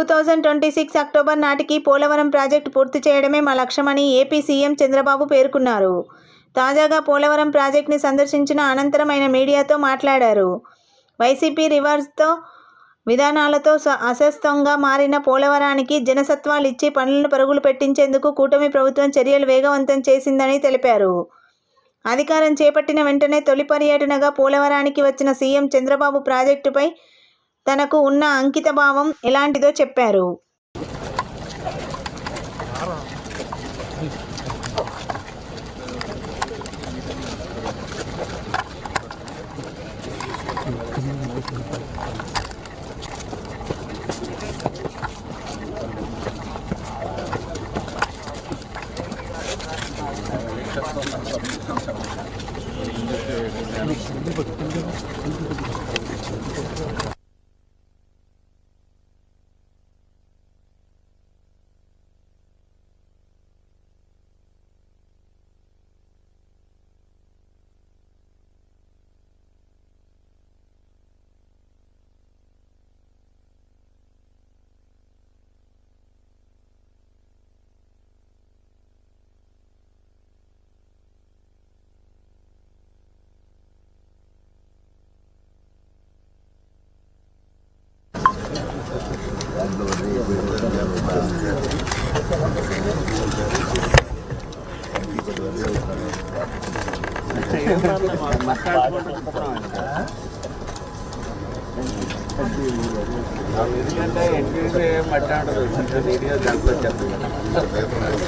Two thousand twenty six October నాటికి Polavaram project పూర్తి చేయడమే మా లక్ష్యమని ఏపీ సీఎం చంద్రబాబు పేర్కొన్నారు. తాజాగా పోలవరం ప్రాజెక్టుని సందర్శించిన అనంతరం ఆయన మీడియాతో మాట్లాడారు. వైసీపీ రివర్స్తో విధానాలతో అస్వస్థంగా మారిన పోలవరానికి జనసత్వాలిచ్చి పనులను పరుగులు పెట్టించేందుకు కూటమి ప్రభుత్వం చర్యలు వేగవంతం చేసిందని తెలిపారు. అధికారం చేపట్టిన వెంటనే తొలి పర్యటనగా పోలవరానికి వచ్చిన సీఎం చంద్రబాబు ప్రాజెక్టుపై తనకు ఉన్న అంకిత భావం ఎలాంటిదో చెప్పారు. ఎందుకంటే ఎన్టీసీ ఎన్టీవీ మాట్లాడదు వీడియో దాంట్లో చెప్పారు హైదరాబాద్